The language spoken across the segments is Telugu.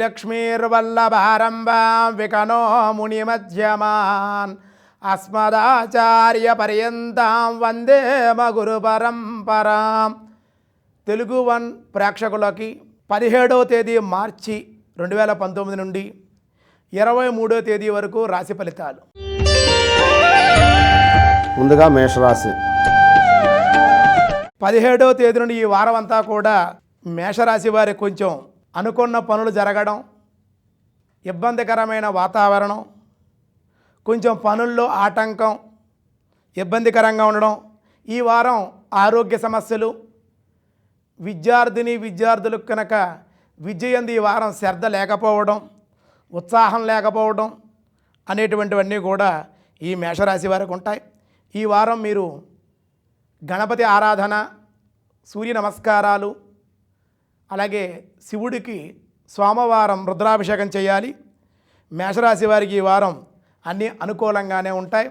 శ్రీలక్ష్మీర్వల్లభారంభాం వికనో మునిమధ్యమాన్ అస్మదాచార్యపర్యంతాం వందే గురు పరంపరాం తెలుగు వన్ ప్రేక్షకులకి పదిహేడవ తేదీ మార్చి రెండు వేల పంతొమ్మిది నుండి ఇరవై మూడో తేదీ వరకు రాశి ఫలితాలు ముందుగా మేషరాశి। పదిహేడవ తేదీ నుండి ఈ వారం అంతా కూడా మేషరాశి వారికి కొంచెం అనుకున్న పనులు జరగడం ఇబ్బందికరమైన వాతావరణం కొంచెం పనుల్లో ఆటంకం ఇబ్బందికరంగా ఉండడం ఈ వారం ఆరోగ్య సమస్యలు. విద్యార్థిని విద్యార్థులకు కనుక విజయంది ఈ వారం శ్రద్ధ లేకపోవడం ఉత్సాహం లేకపోవడం అనేటువంటివన్నీ కూడా ఈ మేషరాశి వారికి ఉంటాయి. ఈ వారం మీరు గణపతి ఆరాధన సూర్య నమస్కారాలు అలాగే శివుడికి సోమవారం రుద్రాభిషేకం చేయాలి. మేషరాశి వారికి ఈ వారం అన్నీ అనుకూలంగానే ఉంటాయి.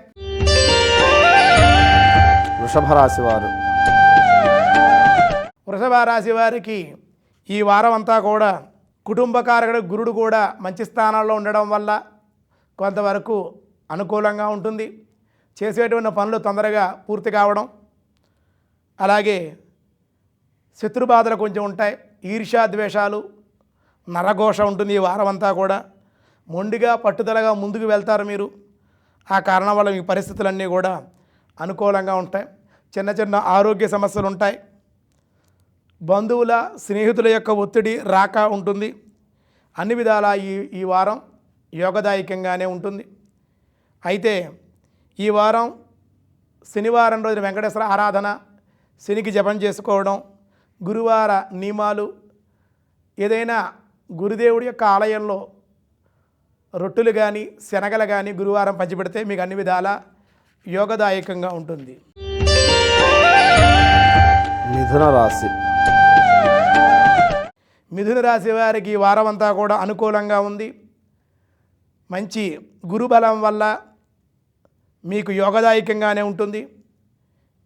వృషభ రాశి వారు. వృషభ రాశి వారికి ఈ వారం అంతా కూడా కుటుంబకారకుడు గురుడు కూడా మంచి స్థానాల్లో ఉండడం వల్ల కొంతవరకు అనుకూలంగా ఉంటుంది. చేసేటువంటి పనులు తొందరగా పూర్తి కావడం. అలాగే శత్రుబాధలు కొంచెం ఉంటాయి. ఈర్ష్యాద్వేషాలు నరఘోష ఉంటుంది ఈ వారం అంతా కూడా. మొండిగా పట్టుదలగా ముందుకు వెళ్తారు మీరు. ఆ కారణం వల్ల మీ పరిస్థితులన్నీ కూడా అనుకూలంగా ఉంటాయి. చిన్న చిన్న ఆరోగ్య సమస్యలు ఉంటాయి. బంధువుల స్నేహితుల యొక్క ఒత్తిడి రాక ఉంటుంది. అన్ని విధాల ఈ ఈ వారం యోగదాయకంగానే ఉంటుంది. అయితే ఈ వారం శనివారం రోజున వెంకటేశ్వర ఆరాధన శనికి జపం చేసుకోవడం గురువార నియమాలు ఏదైనా గురుదేవుడి యొక్క ఆలయంలో రొట్టెలు కానీ శనగలు కానీ గురువారం పంచిపెడితే మీకు అన్ని విధాల యోగదాయకంగా ఉంటుంది. మిథున రాశి. మిథున రాశి వారికి వారం అంతా కూడా అనుకూలంగా ఉంది. మంచి గురుబలం వల్ల మీకు యోగదాయకంగానే ఉంటుంది.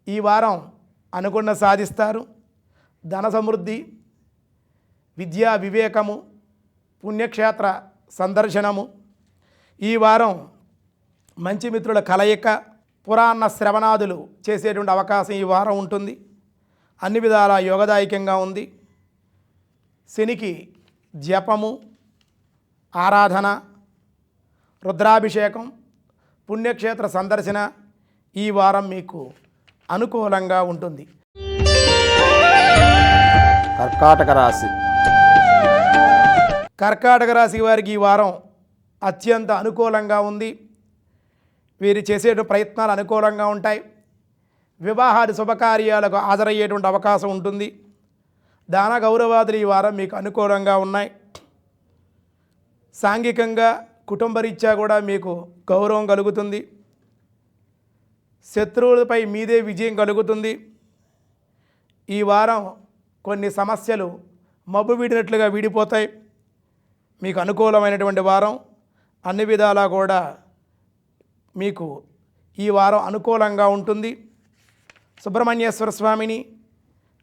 ఈ వారం అనుకున్న సాధిస్తారు. ధన సమృద్ధి విద్యా వివేకము పుణ్యక్షేత్ర సందర్శనము. ఈ వారం మంచి మిత్రుల కలయిక పురాణ శ్రవణాదులు చేసేటువంటి అవకాశం ఈ వారం ఉంటుంది. అన్ని విధాల యోగదాయకంగా ఉంది. శనికి జపము ఆరాధన రుద్రాభిషేకం పుణ్యక్షేత్ర సందర్శన ఈ వారం మీకు అనుకూలంగా ఉంటుంది. కర్కాటక రాశి. కర్కాటక రాశి వారికి ఈ వారం అత్యంత అనుకూలంగా ఉంది. వీరు చేసే ప్రయత్నాలు అనుకూలంగా ఉంటాయి. వివాహాది శుభకార్యాలకు హాజరయ్యేటువంటి అవకాశం ఉంటుంది. దాన గౌరవాదులు ఈ వారం మీకు అనుకూలంగా ఉన్నాయి. సాంఘికంగా కుటుంబరీత్యా కూడా మీకు గౌరవం కలుగుతుంది. శత్రువులపై మీదే విజయం కలుగుతుంది. ఈ వారం కొన్ని సమస్యలు మబ్బు వీడినట్లుగా వీడిపోతాయి. మీకు అనుకూలమైనటువంటి వారం అన్ని విధాలా కూడా మీకు ఈ వారం అనుకూలంగా ఉంటుంది. సుబ్రహ్మణ్యేశ్వర స్వామిని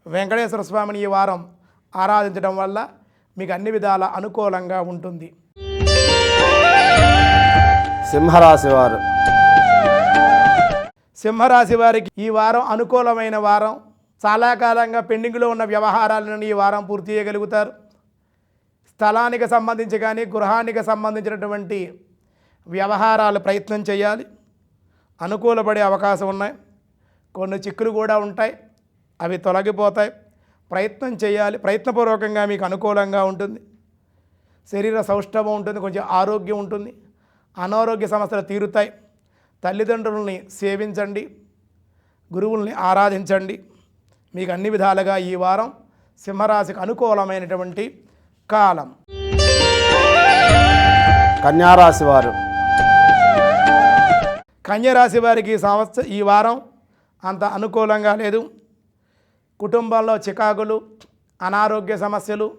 వెంకటేశ్వర స్వామిని ఈ వారం ఆరాధించడం వల్ల మీకు అన్ని విధాల అనుకూలంగా ఉంటుంది. సింహరాశి వారు. సింహరాశి వారికి ఈ వారం అనుకూలమైన వారం చాలా కాలంగా పెండింగ్లో ఉన్న వ్యవహారాలను ఈ వారం పూర్తి చేయగలుగుతారు. స్థలానికి సంబంధించి కానీ గృహానికి సంబంధించినటువంటి వ్యవహారాలు ప్రయత్నం చేయాలి. అనుకూలపడే అవకాశం ఉన్నాయి. కొన్ని చిక్కులు కూడా ఉంటాయి. అవి తొలగిపోతాయి. ప్రయత్నం చేయాలి. ప్రయత్నపూర్వకంగా మీకు అనుకూలంగా ఉంటుంది. శరీర సౌష్ఠవం ఉంటుంది. కొంచెం ఆరోగ్యం ఉంటుంది. అనారోగ్య సమస్యలు తీరుతాయి. తల్లిదండ్రులని సేవించండి. గురువుల్ని ఆరాధించండి. మీకు అన్ని విధాలుగా ఈ వారం సింహరాశికి అనుకూలమైనటువంటి కాలం. కన్యారాశి వారు. కన్యరాశి వారికి ఈ సంవత్సరం ఈ వారం అంత అనుకూలంగా లేదు. కుటుంబంలో చికాకులు అనారోగ్య సమస్యలు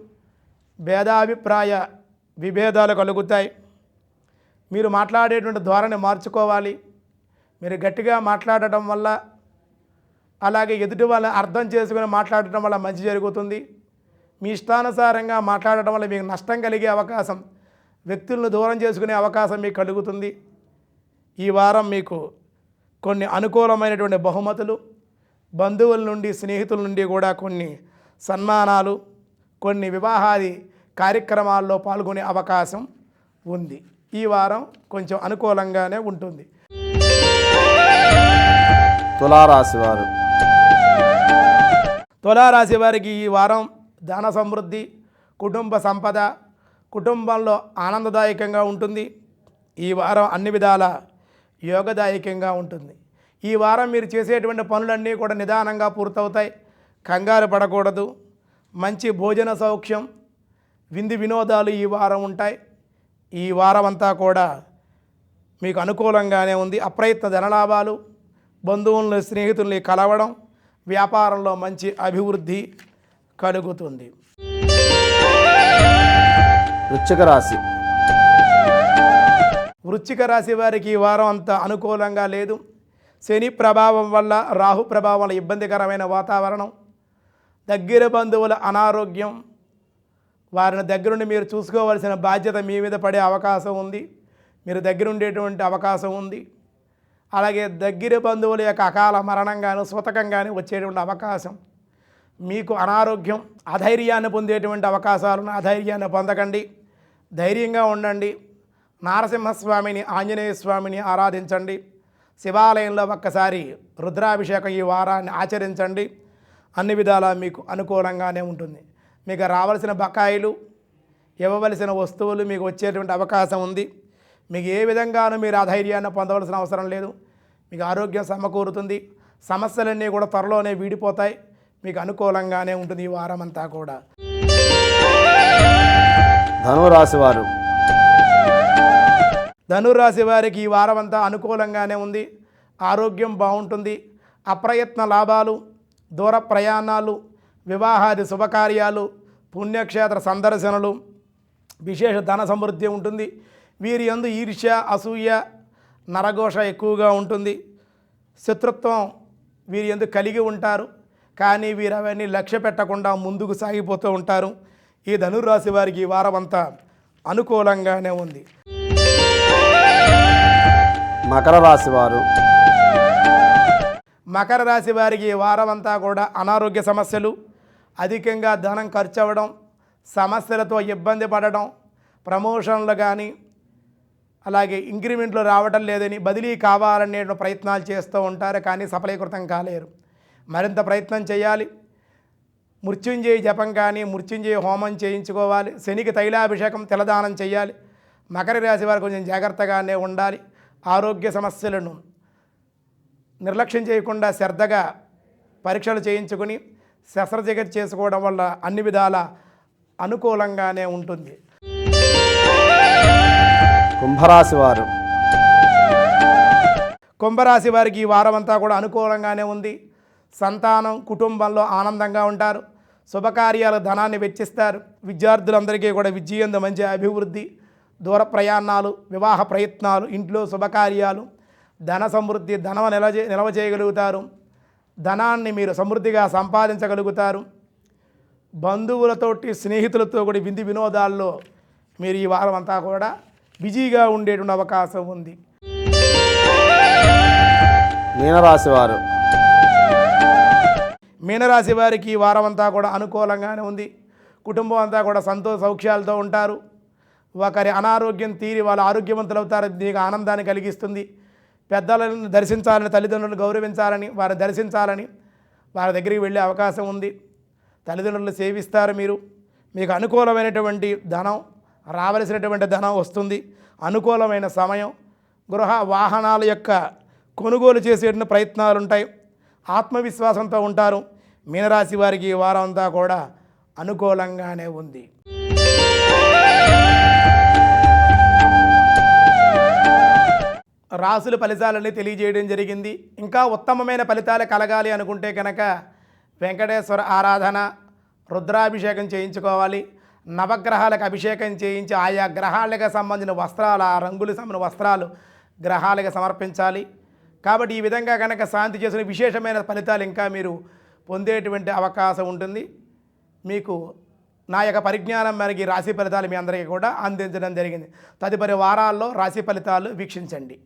భేదాభిప్రాయ విభేదాలు కలుగుతాయి. మీరు మాట్లాడేటువంటి ధోరణి మార్చుకోవాలి. మీరు గట్టిగా మాట్లాడటం వల్ల అలాగే ఎదుటి వాళ్ళని అర్థం చేసుకుని మాట్లాడటం వల్ల మంచి జరుగుతుంది. మీ ఇష్టానుసారంగా మాట్లాడటం వల్ల మీకు నష్టం కలిగే అవకాశం వ్యక్తులను దూరం చేసుకునే అవకాశం మీకు కలుగుతుంది. ఈ వారం మీకు కొన్ని అనుకూలమైనటువంటి బహుమతులు బంధువుల నుండి స్నేహితుల నుండి కూడా కొన్ని సన్మానాలు కొన్ని వివాహాది కార్యక్రమాల్లో పాల్గొనే అవకాశం ఉంది. ఈ వారం కొంచెం అనుకూలంగానే ఉంటుంది. తులారాశి వారు తులారాశి వారికి ఈ వారం ధన సమృద్ధి కుటుంబ సంపద కుటుంబంలో ఆనందదాయకంగా ఉంటుంది. ఈ వారం అన్ని విధాల యోగదాయకంగా ఉంటుంది. ఈ వారం మీరు చేసేటువంటి పనులన్నీ కూడా నిదానంగా పూర్తవుతాయి. కంగారు పడకూడదు. మంచి భోజన సౌఖ్యం విందు వినోదాలు ఈ వారం ఉంటాయి. ఈ వారం అంతా కూడా మీకు అనుకూలంగానే ఉంది. అప్రయత్న ధనలాభాలు బంధువులను స్నేహితుల్ని కలవడం వ్యాపారంలో మంచి అభివృద్ధి కలుగుతుంది. వృశ్చిక రాశి. వృశ్చిక రాశి వారికి ఈ వారం అంత అనుకూలంగా లేదు. శని ప్రభావం వల్ల రాహు ప్రభావం వల్ల ఇబ్బందికరమైన వాతావరణం దగ్గర బంధువుల అనారోగ్యం వారిని దగ్గరుండి మీరు చూసుకోవాల్సిన బాధ్యత మీ మీద పడే అవకాశం ఉంది. మీరు దగ్గరుండేటువంటి అవకాశం ఉంది. అలాగే దగ్గర బంధువుల యొక్క అకాల మరణంగాను కానీ వచ్చేటువంటి అవకాశం. మీకు అనారోగ్యం అధైర్యాన్ని పొందేటువంటి అవకాశాలను అధైర్యాన్ని పొందకండి. ధైర్యంగా ఉండండి. నారసింహస్వామిని ఆంజనేయ స్వామిని ఆరాధించండి. శివాలయంలో ఒక్కసారి రుద్రాభిషేకం ఈ వారాన్ని ఆచరించండి. అన్ని విధాలా మీకు అనుకూలంగానే ఉంటుంది. మీకు రావాల్సిన బకాయిలు ఇవ్వవలసిన వస్తువులు మీకు వచ్చేటువంటి అవకాశం ఉంది. మీకు ఏ విధంగానూ మీరు అధైర్యాన్ని పొందవలసిన అవసరం లేదు. మీకు ఆరోగ్యం సమకూరుతుంది. సమస్యలన్నీ కూడా త్వరలోనే వీడిపోతాయి. మీకు అనుకూలంగానే ఉంటుంది ఈ వారం అంతా కూడా. ధనురాశి వారు. ధనురాశి వారికి ఈ వారం అంతా అనుకూలంగానే ఉంది. ఆరోగ్యం బాగుంటుంది. అప్రయత్న లాభాలు దూర ప్రయాణాలు వివాహాది శుభకార్యాలు పుణ్యక్షేత్ర సందర్శనలు విశేష ధన సమృద్ధి ఉంటుంది. వీరి యందు ఈర్ష్య అసూయ నరఘోష ఎక్కువగా ఉంటుంది. శత్రుత్వం వీరి యందు కలిగి ఉంటారు. కానీ వీరు అవన్నీ లక్ష్య పెట్టకుండా ముందుకు సాగిపోతూ ఉంటారు. ఈ ధనురాశి వారికి ఈ వారం అంతా అనుకూలంగానే ఉంది. మకర రాశి వారు. మకర రాశి వారికి ఈ వారం అంతా కూడా అనారోగ్య సమస్యలు అధికంగా ధనం ఖర్చు అవ్వడం సమస్యలతో ఇబ్బంది పడడం ప్రమోషన్లు కానీ అలాగే ఇంక్రిమెంట్లు రావటం లేదని బదిలీ కావాలనే ప్రయత్నాలు చేస్తూ ఉంటారు కానీ సఫలీకృతం కాలేరు. మరింత ప్రయత్నం చేయాలి. మృత్యుంజయ జపం కానీ మృత్యుంజయ హోమం చేయించుకోవాలి. శనికి తైలాభిషేకం తెలదానం చేయాలి. మకర రాశి వారు కొంచెం జాగ్రత్తగానే ఉండాలి. ఆరోగ్య సమస్యలను నిర్లక్ష్యం చేయకుండా శ్రద్ధగా పరీక్షలు చేయించుకుని శస్త్రచికిత్స చేసుకోవడం వల్ల అన్ని విధాల అనుకూలంగానే ఉంటుంది. కుంభరాశి వారు. కుంభరాశి వారికి ఈ వారం అంతా కూడా అనుకూలంగానే ఉంది. సంతానం కుటుంబంలో ఆనందంగా ఉంటారు. శుభకార్యాలు ధనాన్ని వెచ్చిస్తారు. విద్యార్థులందరికీ కూడా విద్యందు మంచి అభివృద్ధి దూర ప్రయాణాలు వివాహ ప్రయత్నాలు ఇంట్లో శుభకార్యాలు ధన సమృద్ధి ధనం నిలవ నిల్వ చేయగలుగుతారు. ధనాన్ని మీరు సమృద్ధిగా సంపాదించగలుగుతారు. బంధువులతోటి స్నేహితులతో కూడా విందు వినోదాల్లో మీరు ఈ వారం అంతా కూడా బిజీగా ఉండేటువంటి అవకాశం ఉంది. మీనరాశి వారు మీనరాశి వారికి వారం అంతా కూడా అనుకూలంగానే ఉంది. కుటుంబం అంతా కూడా సంతోష సౌఖ్యాలతో ఉంటారు. ఒకరి అనారోగ్యం తీరి వాళ్ళు ఆరోగ్యవంతులు అవుతారు. దీనికి ఆనందాన్ని కలిగిస్తుంది. పెద్దలను దర్శించాలని తల్లిదండ్రులను గౌరవించాలని వారిని దర్శించాలని వారి దగ్గరికి వెళ్ళే అవకాశం ఉంది. తల్లిదండ్రులు సేవిస్తారు మీరు. మీకు అనుకూలమైనటువంటి ధనం రావలసినటువంటి ధనం వస్తుంది. అనుకూలమైన సమయం. గృహ వాహనాల యొక్క కొనుగోలు చేసేటువంటి ప్రయత్నాలు ఉంటాయి. ఆత్మవిశ్వాసంతో ఉంటారు. మీనరాశి వారికి ఈ వారం అంతా కూడా అనుకూలంగానే ఉంది. రాసుల ఫలితాలన్నీ తెలియజేయడం జరిగింది. ఇంకా ఉత్తమమైన ఫలితాలు కలగాలి అనుకుంటే కనుక వెంకటేశ్వర ఆరాధన రుద్రాభిషేకం చేయించుకోవాలి. నవగ్రహాలకు అభిషేకం చేయించి ఆయా గ్రహాలకు సంబంధించిన వస్త్రాలు ఆ రంగులు సంబంధించిన వస్త్రాలు గ్రహాలకు సమర్పించాలి. కాబట్టి ఈ విధంగా కనుక శాంతి చేసిన విశేషమైన ఫలితాలు ఇంకా మీరు పొందేటువంటి అవకాశం ఉంటుంది. మీకు నా యొక్క పరిజ్ఞానం మేరకు ఈ రాశి ఫలితాలు మీ అందరికీ కూడా అందించడం జరిగింది. తదుపరి వారాల్లో రాశి ఫలితాలు వీక్షించండి.